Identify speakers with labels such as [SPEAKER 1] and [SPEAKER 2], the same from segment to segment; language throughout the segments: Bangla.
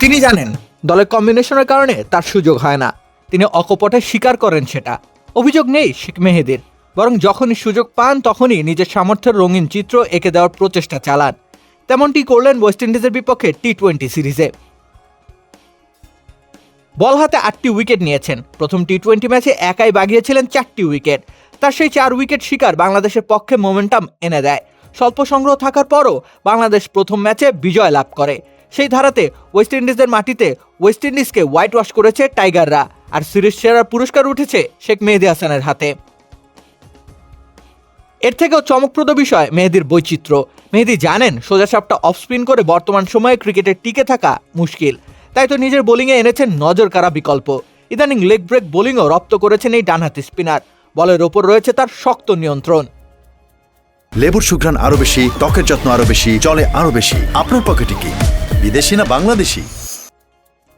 [SPEAKER 1] তিনি জানেন, দলের কম্বিনেশনের কারণে তার সুযোগ হয় না। তিনি অকপটে স্বীকার করেন সেটা। অভিযোগ নেই শেখ মেহেদির। বরং যখনই সুযোগ পান, তখনই নিজের সামর্থ্যের রঙিন চিত্র এঁকে দেওয়ার প্রচেষ্টা চালান। তেমনটি করলেন ওয়েস্ট ইন্ডিজের বিপক্ষে টি টোয়েন্টি সিরিজে। বল হাতে আটটি উইকেট নিয়েছেন। প্রথম টি টোয়েন্টি ম্যাচে একাই বাগিয়েছিলেন চারটি উইকেট। তার সেই চার উইকেট শিকার বাংলাদেশের পক্ষে মোমেন্টাম এনে দেয়। স্বল্প সংগ্রহ থাকার পরও বাংলাদেশ প্রথম ম্যাচে বিজয় লাভ করে। সেই ধারাতে ওয়েস্ট ইন্ডিজের মাটিতে ওয়েস্ট ইন্ডিজকে হোয়াইট ওয়াশ করেছে টাইগাররা আর সিরিজ সেরার পুরস্কার উঠেছে শেখ মেহেদি হাসানের হাতে। এর থেকেও চমকপ্রদ বিষয় মেহেদির বৈচিত্র্য। মেহেদি জানেন সোজাসাপটা অফ স্পিন করে বর্তমান সময়ে ক্রিকেটে টিকে থাকা মুশকিল। তাই তো নিজের বোলিংয়ে এনেছেন নজর কারা বিকল্প। ইদানিং লেগ ব্রেক বোলিংও রপ্ত করেছেন এই ডানহাতি স্পিনার বলের ওপর রয়েছে তার শক্ত নিয়ন্ত্রণ।
[SPEAKER 2] লেবুর সুঘ্রাণ আরও বেশি, ত্বকের যত্ন আরও বেশি চলে আরও বেশি। আপনার পকেটে কি? বিদেশি না বাংলাদেশি?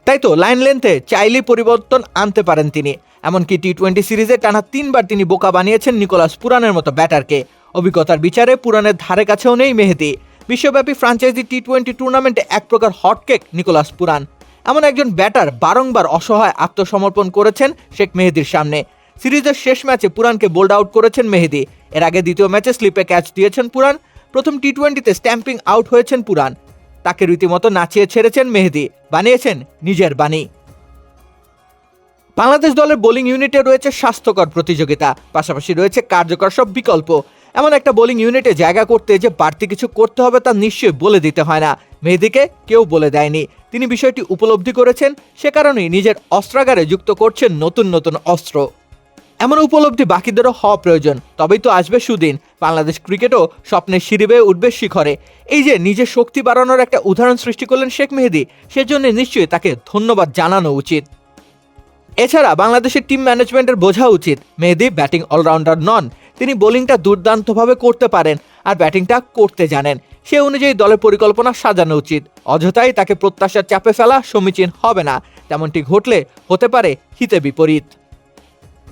[SPEAKER 1] তাই তো লাইন লেন্থে চাইলেই পরিবর্তন আনতে পারেন তিনি। এমনকি টি টোয়েন্টি সিরিজে টানা তিনবার তিনি বোকা বানিয়েছেন নিকোলাস পুরানের মতো ব্যাটারকে। অভিজ্ঞতার বিচারে পুরানের ধারে কাছেও নেই মেহেদি। বিশ্বব্যাপী ফ্রাঞ্চাইজি টি টোয়েন্টি টুর্নামেন্টে এক প্রকার হটকেক নিকোলাস পুরান। এমন একজন ব্যাটার বারংবার অসহায় আত্মসমর্পণ করেছেন শেখ মেহেদির সামনে। সিরিজের শেষ ম্যাচে পুরানকে বোল্ড আউট করেছেন মেহেদি। এর আগে দ্বিতীয় ম্যাচে স্লিপে ক্যাচ দিয়েছেন পুরান। প্রথম টি টোয়েন্টিতে স্ট্যাম্পিং আউট হয়েছেন পুরান। তাকে রীতিমতো নাচিয়ে ছেড়েছেন মেহেদি, বানিয়েছেন নিজের বাণী। বাংলাদেশ দলের বোলিং ইউনিটে রয়েছে স্বাস্থ্যকর প্রতিযোগিতা, পাশাপাশি রয়েছে কার্যকর সব বিকল্প। এমন একটা বোলিং ইউনিটে জায়গা করতে যে বাড়তি কিছু করতে হবে তা নিশ্চয়ই বলে দিতে হয় না। মেহেদিকে কেউ বলে দেয়নি। তিনি বিষয়টি উপলব্ধি করেছেন, সে কারণেই নিজের অস্ত্রাগারে যুক্ত করছেন নতুন নতুন অস্ত্র। এমন উপলব্ধি বাকিদেরও হওয়া প্রয়োজন। তবেই তো আসবে সুদিন। বাংলাদেশ ক্রিকেটও স্বপ্নের সিঁড়ি বেয়ে উঠবে শিখরে। এই যে নিজের শক্তি বাড়ানোর একটা উদাহরণ সৃষ্টি করলেন শেখ মেহেদি, সেজন্য নিশ্চয়ই তাকে ধন্যবাদ জানানো উচিত। এছাড়া বাংলাদেশের টিম ম্যানেজমেন্টের বোঝা উচিত। মেহেদি ব্যাটিং অলরাউন্ডার নন। তিনি বোলিংটা দুর্দান্তভাবে করতে পারেন আর ব্যাটিংটা করতে জানেন। সে অনুযায়ী দলের পরিকল্পনা সাজানো উচিত। অযথাই তাকে প্রত্যাশার চাপে ফেলা সমীচীন হবে না। তেমনটি ঘটলে হতে পারে হিতে বিপরীত।